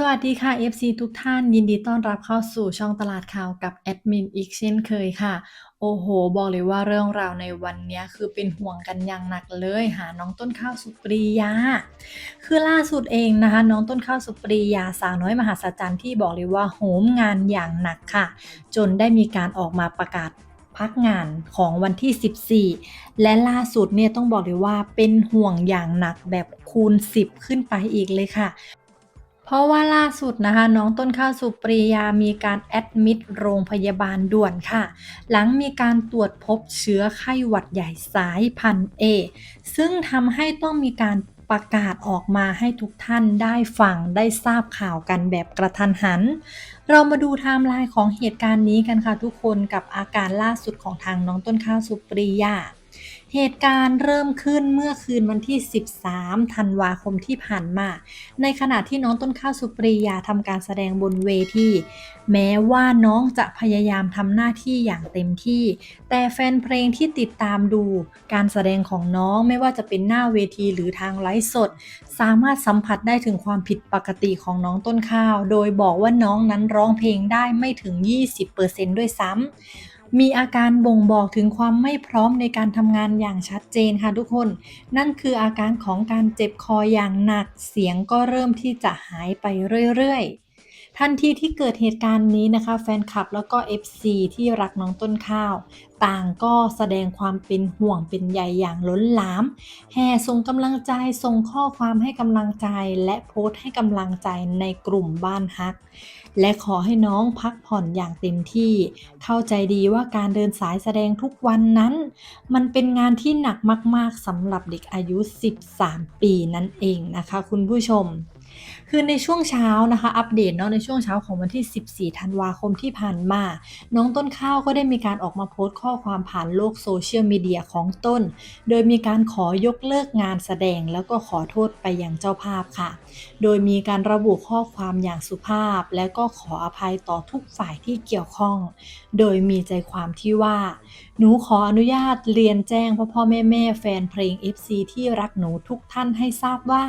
สวัสดีค่ะ FC ทุกท่านยินดีต้อนรับเข้าสู่ช่องตลาดข่าวกับแอดมินอีกเช่นเคยค่ะ โอ้โห บอกเลยว่าเรื่องราวในวันนี้คือเป็นห่วงกันอย่างหนักเลยหาน้องต้นข้าวสุปรียา คือล่าสุดเองนะคะ น้องต้นข้าวสุปรียาสาวน้อยมหาศาลที่บอกเลยว่าโหมงานอย่างหนักค่ะ จนได้มีการออกมาประกาศพักงานของวันที่ 14 และล่าสุดเนี่ยต้องบอกเลยว่าเป็นห่วงอย่างหนักแบบคูณ 10 ขึ้นไปอีกเลยค่ะ เพราะว่าล่าสุดนะคะ น้องต้นข้าวสุปรียามีการแอดมิดโรงพยาบาลด่วนค่ะ หลังมีการตรวจพบเชื้อไข้หวัดใหญ่สายพันธุ์เอซึ่งทำให้ต้องมีการประกาศออกมาให้ทุกท่านได้ฟังได้ทราบข่าวกันแบบกระทันหัน เรามาดูไทม์ไลน์ของเหตุการณ์นี้กันค่ะทุกคนกับอาการล่าสุดของทางน้องต้นข้าวสุปรียา เหตุการณ์เริ่มขึ้นเมื่อคืนวันที่ 13 ธันวาคมที่ผ่านมา ในขณะที่น้องต้นข้าวสุปรียาทำการแสดงบนเวที แม้ว่าน้องจะพยายามทำหน้าที่อย่างเต็มที่ แต่แฟนเพลงที่ติดตามดู การแสดงของน้องไม่ว่าจะเป็นหน้าเวทีหรือทางไลฟ์สด สามารถสัมผัสได้ถึงความผิดปกติของน้องต้นข้าว โดยบอกว่าน้องนั้นร้องเพลงได้ไม่ถึง 20%ด้วยซ้ำ มีอาการบ่งบอกถึงความไม่พร้อมในการทำงานอย่างชัดเจนค่ะทุกคน นั่นคืออาการของการเจ็บคออย่างหนัก เสียงก็เริ่มที่จะหายไปเรื่อยๆ ทันทีที่เกิดเหตุการณ์นี้นะคะ แฟนคลับแล้วก็ FC ที่รักน้องต้นข้าว ต่างก็แสดงความเป็นห่วงเป็นใยอย่างล้นหลาม แห่ส่งกำลังใจส่งข้อความให้กำลังใจ และโพสต์ให้กำลังใจในกลุ่มบ้านฮัก และขอให้น้องพักผ่อนอย่างเต็มที่ เข้าใจดีว่าการเดินสายแสดงทุกวันนั้น มันเป็นงานที่หนักมาก ๆสำหรับเด็กอายุ 13 ปีนั่นเองนะคะ คุณผู้ชม คือในช่วงเช้านะคะ อัปเดตเนาะในช่วงเช้าของวันที่ 14 ธันวาคมที่ผ่านมา น้องต้นข้าวก็ได้มีการออกมาโพสต์ข้อความผ่านโลกโซเชียลมีเดียของต้น โดยมีการขอยกเลิกงานแสดงแล้วก็ขอโทษไปยังเจ้าภาพค่ะ โดยมีการระบุข้อความอย่างสุภาพ และก็ขออภัยต่อทุกฝ่ายที่เกี่ยวข้อง โดยมีใจความที่ว่า หนูขออนุญาตเรียนแจ้งพ่อพ่อแม่แม่แฟนเพลง FC ที่รักหนูทุกท่านให้ทราบว่า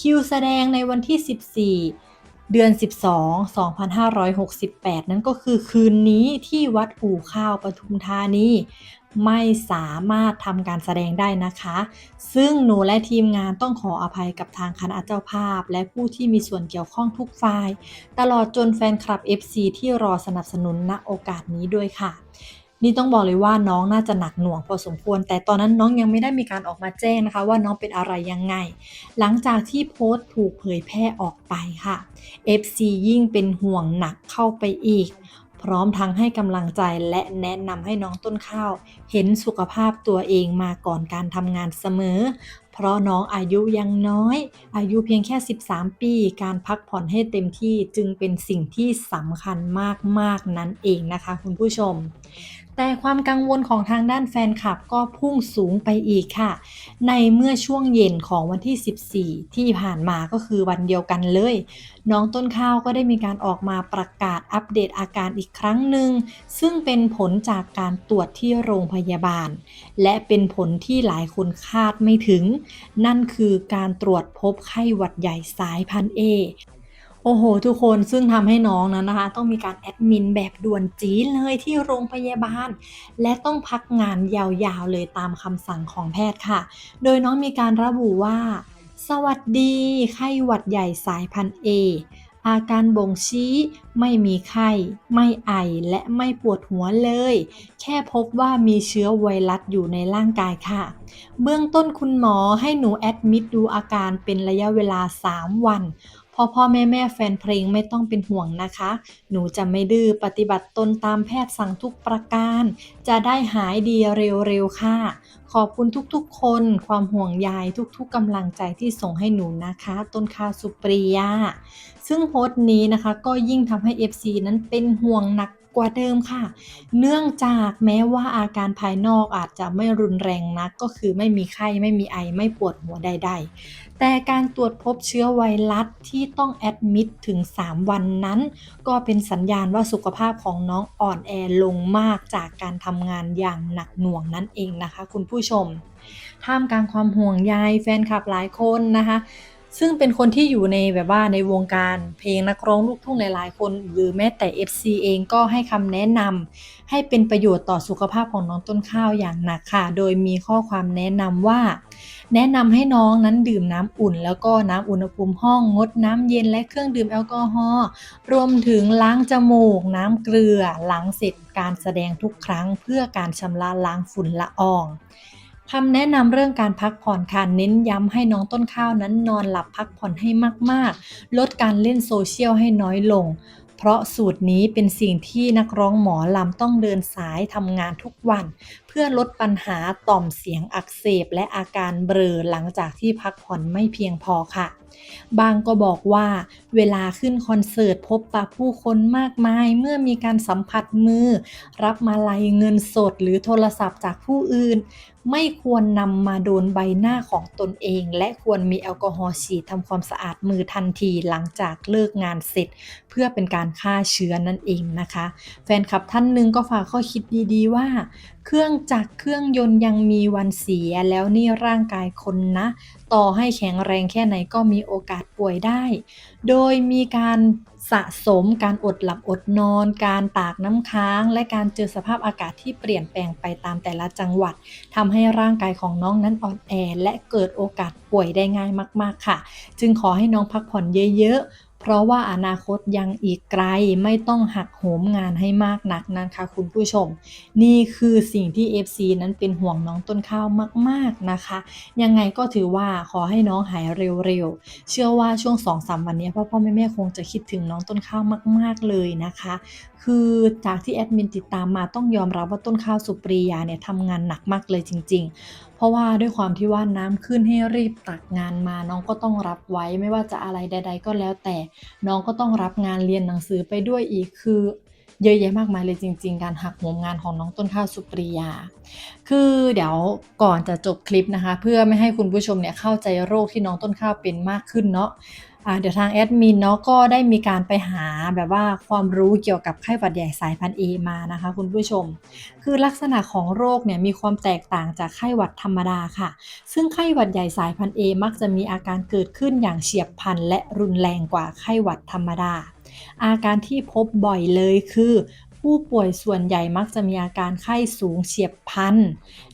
คิวแสดงในวันที่14 เดือน 12 2568 นั้นก็คือคืนนี้ที่วัดอู่ข้าวปทุมธานีไม่สามารถทำการแสดงได้นะคะ ซึ่งหนูและทีมงานต้องขออภัยกับทางคณะเจ้าภาพ และผู้ที่มีส่วนเกี่ยวข้องทุกฝ่าย ตลอดจนแฟนคลับ FC ที่รอสนับสนุนณโอกาสนี้ด้วยค่ะ นี่ต้องบอกเลยว่าน้องน่าจะหนักหน่วงพอสมควร แต่ตอนนั้นน้องยังไม่ได้มีการออกมาแจ้งนะคะ ว่าน้องเป็นอะไรยังไง หลังจากที่โพสต์ถูกเผยแพร่ออกไปค่ะ FC ยิ่งเป็นห่วงหนักเข้าไปอีก พร้อมทั้งให้กำลังใจและแนะนำให้น้องต้นข้าว เห็นสุขภาพตัวเองมาก่อนการทำงานเสมอ เพราะน้องอายุยังน้อย อายุเพียงแค่ 13 ปี การพักผ่อนให้เต็มที่จึงเป็นสิ่งที่สำคัญมากๆนั่นเองนะคะ คุณผู้ชม แต่ความกังวลของทางด้านแฟนคลับก็พุ่งสูงไปอีกค่ะ ในเมื่อช่วงเย็นของวันที่ 14 ที่ผ่านมาก็คือวันเดียวกันเลย น้องต้นข้าวก็ได้มีการออกมาประกาศอัปเดตอาการอีกครั้งหนึ่ง ซึ่งเป็นผลจากการตรวจที่โรงพยาบาล และเป็นผลที่หลายคนคาดไม่ถึง นั่นคือการตรวจพบไข้หวัดใหญ่สายพันธุ์เอ โอ้โห ทุกคนซึ่งทำให้น้องนั้นนะคะ ต้องมีการแอดมินแบบด่วนจีดเลยที่โรงพยาบาล และต้องพักงานยาวๆเลยตามคำสั่งของแพทย์ค่ะ โดยน้องมีการระบุว่า สวัสดี ไข้หวัดใหญ่สายพันธุ์ A อาการบ่งชี้ไม่มีไข้ ไม่ไอและไม่ปวดหัวเลย แค่พบว่ามีเชื้อไวรัสอยู่ในร่างกายค่ะ เบื้องต้นคุณหมอให้หนูแอดมิดดูอาการเป็นระยะเวลา 3 วัน พ่อพ่อแม่แม่แฟนเพลงไม่ต้องเป็นห่วงนะคะ หนูจะไม่ดื้อปฏิบัติตนตามแพทย์สั่งทุกประการ จะได้หายดีเร็วๆค่ะ ขอบคุณทุกๆ คน ความห่วงใยทุกๆกำลังใจที่ส่งให้หนูนะคะ ต้นข้าวสุปรียาซึ่งโพสต์นี้นะคะก็ยิ่งทำให้ FC นั้นเป็นห่วงหนัก กว่าเดิมค่ะ เนื่องจากแม้ว่าอาการภายนอกอาจจะไม่รุนแรงนัก ก็คือไม่มีไข้ไม่มีไอไม่ปวดหัวใด ๆ แต่การตรวจพบเชื้อไวรัสที่ต้องแอดมิดถึง 3 วันนั้น ก็เป็นสัญญาณว่าสุขภาพของน้องอ่อนแอลงมากจากการทำงานอย่างหนักหน่วงนั่นเองนะคะ คุณผู้ชม ท่ามกลางความห่วงใยแฟนคลับหลายคนนะคะ ซึ่งเป็นคนที่อยู่ในแบบว่าในวงการเพลงนักร้องลูกทุ่งหลายๆ คน หรือแม้แต่ FC เองก็ให้คำแนะนำให้เป็นประโยชน์ต่อสุขภาพของน้องต้นข้าวอย่างหนักค่ะ โดยมีข้อความแนะนำว่า แนะนำให้น้องนั้นดื่มน้ำอุ่น แล้วก็น้ำอุณหภูมิห้องงดน้ำเย็นและเครื่องดื่มแอลกอฮอล์รวมถึงล้างจมูก น้ำเกลือหลังเสร็จการแสดงทุกครั้ง เพื่อการชำระล้างฝุ่นละออง คำแนะนำเรื่องการพักผ่อนค่ะเน้นย้ำให้น้องต้นข้าวนั้นนอนหลับพักผ่อนให้มากๆ ลดการเล่นโซเชียลให้น้อยลง เพราะสูตรนี้เป็นสิ่งที่นักร้องหมอลำต้องเดินสายทำงานทุกวัน เพื่อลดปัญหาต่อมเสียงอักเสบและอาการเบลอหลังจากที่พักผ่อนไม่เพียงพอค่ะบางก็บอกว่าเวลาขึ้นคอนเสิร์ตพบปะผู้คนมากมาย เมื่อมีการสัมผัสมือ รับมาลัยเงินสดหรือโทรศัพท์จากผู้อื่น ไม่ควรนำมาโดนใบหน้าของตนเอง และควรมีแอลกอฮอล์ฉีดทำความสะอาดมือทันทีหลังจากเลิกงานเสร็จ เพื่อเป็นการฆ่าเชื้อนั่นเองนะคะ แฟนคลับท่านหนึ่งก็ฝากข้อคิดดีๆว่า เครื่องจักรเครื่องยนต์ยังมีวันเสียแล้วนี่ร่างกายคนนะ ต่อให้แข็งแรงแค่ไหนก็มีโอกาสป่วยได้ โดยมีการ สะสมการอดหลับอดนอน การตากน้ำค้าง และการเจอสภาพอากาศที่เปลี่ยนแปลงไปตามแต่ละจังหวัดทำให้ร่างกายของน้องนั้นอ่อนแอ และเกิดโอกาสป่วยได้ง่ายมาก ๆ ค่ะ จึงขอให้น้องพักผ่อนเยอะๆ เพราะว่าอนาคตยังอีกไกลไม่ต้องหักโหมงานให้มากนักนะคะคุณผู้ชม นี่คือสิ่งที่ FC นั้นเป็นห่วงน้องต้นข้าวมาก ๆนะคะ ยังไงก็ถือว่าขอให้น้องหายเร็วๆ เชื่อว่าช่วง2-3วันนี้พ่อพ่อแม่แม่คงจะคิดถึงน้องต้นข้าวมาก ๆเลยนะคะ คือจากที่แอดมินติดตามมาต้องยอมรับว่าต้นข้าวสุปรียาเนี่ยทำงานหนักมากเลยจริง ๆ เพราะว่าด้วยความที่ว่าน้ำขึ้นให้รีบตักงานมา น้องก็ต้องรับไว้ไม่ว่าจะอะไรใด ๆ ก็แล้วแต่น้องก็ต้องรับงานเรียนหนังสือไปด้วยอีกคือเยอะแยะมากมายเลยจริง ๆ การหักโหมงานของน้องต้นข้าวสุปรียา คือเดี๋ยวก่อนจะจบคลิปนะคะ เพื่อไม่ให้คุณผู้ชมเนี่ยเข้าใจโรคที่น้องต้นข้าวเป็นมากขึ้นเนาะ อ่าเดี๋ยวทางแอดมินเนาะก็ได้มีการไปหาแบบว่าความรู้เกี่ยวกับไข้หวัดใหญ่สายพันธุ์ A มานะคะคุณผู้ชม คือลักษณะของโรคเนี่ยมีความแตกต่างจากไข้หวัดธรรมดาค่ะ ซึ่งไข้หวัดใหญ่สายพันธุ์ A มักจะมีอาการเกิดขึ้นอย่างเฉียบพลันและรุนแรงกว่าไข้หวัดธรรมดา อาการที่พบบ่อยเลยคือ ผู้ป่วยส่วนใหญ่มักจะมีอาการไข้สูงเฉียบพลัน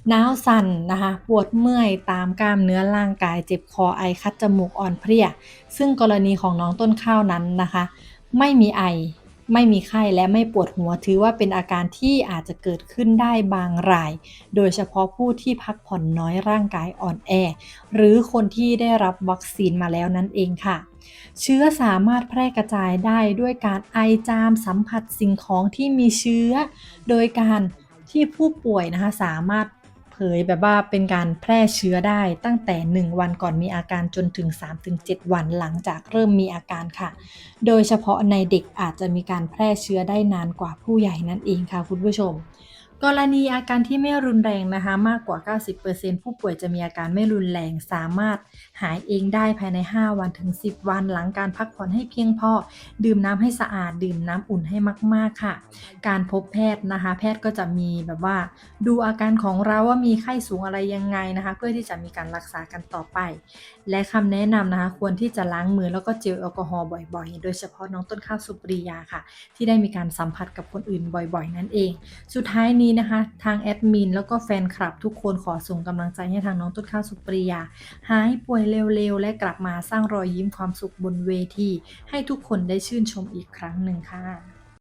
หนาวสั่นนะคะ ปวดเมื่อยตามกล้ามเนื้อร่างกาย เจ็บคอไอคัดจมูกอ่อนเพลีย ซึ่งกรณีของน้องต้นข้าวนั้นนะคะ ไม่มีไอ ไม่มีไข้และไม่ปวดหัวถือว่าเป็นอาการที่อาจจะเกิดขึ้นได้บางราย โดยเฉพาะผู้ที่พักผ่อนน้อยร่างกายอ่อนแอ หรือคนที่ได้รับวัคซีนมาแล้วนั่นเองค่ะ เชื้อสามารถแพร่กระจายได้ด้วยการไอจามสัมผัสสิ่งของที่มีเชื้อ โดยการที่ผู้ป่วยนะคะสามารถเผยแบบว่าเป็นการแพร่เชื้อได้ตั้งแต่ 1 วันก่อนมีอาการจนถึง 3-7 วันหลังจากเริ่มมีอาการค่ะ โดยเฉพาะในเด็กอาจจะมีการแพร่เชื้อได้นานกว่าผู้ใหญ่นั่นเองค่ะคุณผู้ชม กรณีอาการที่ไม่รุนแรงนะคะมากกว่า 90%ผู้ป่วยจะมีอาการไม่รุนแรงสามารถหายเองได้ภายใน 5 วันถึง 10 วัน หลังการพักผ่อนให้เพียงพอ ดื่มน้ำให้สะอาด ดื่มน้ำอุ่นให้มากๆค่ะ การพบแพทย์นะคะ แพทย์ก็จะมีแบบว่า ดูอาการของเราว่ามีไข้สูงอะไรยังไงนะคะ เพื่อที่จะมีการรักษากันต่อไป และคำแนะนำนะคะควรที่จะล้างมือแล้วก็เจลแอลกอฮอล์บ่อยๆ โดยเฉพาะน้องต้นข้าวสุปรียาค่ะ ที่ได้มีการสัมผัสกับคนอื่นบ่อย ๆ นั่นเอง สุดท้ายนี้นี้นะคะ ทางแอดมินแล้วก็แฟนคลับทุกคนขอส่งกำลังใจให้ทางน้องต้นข้าวสุปรียา หายป่วยเร็วๆ และกลับมาสร้างรอยยิ้มความสุขบนเวที ให้ทุกคนได้ชื่นชมอีกครั้งหนึ่งค่ะ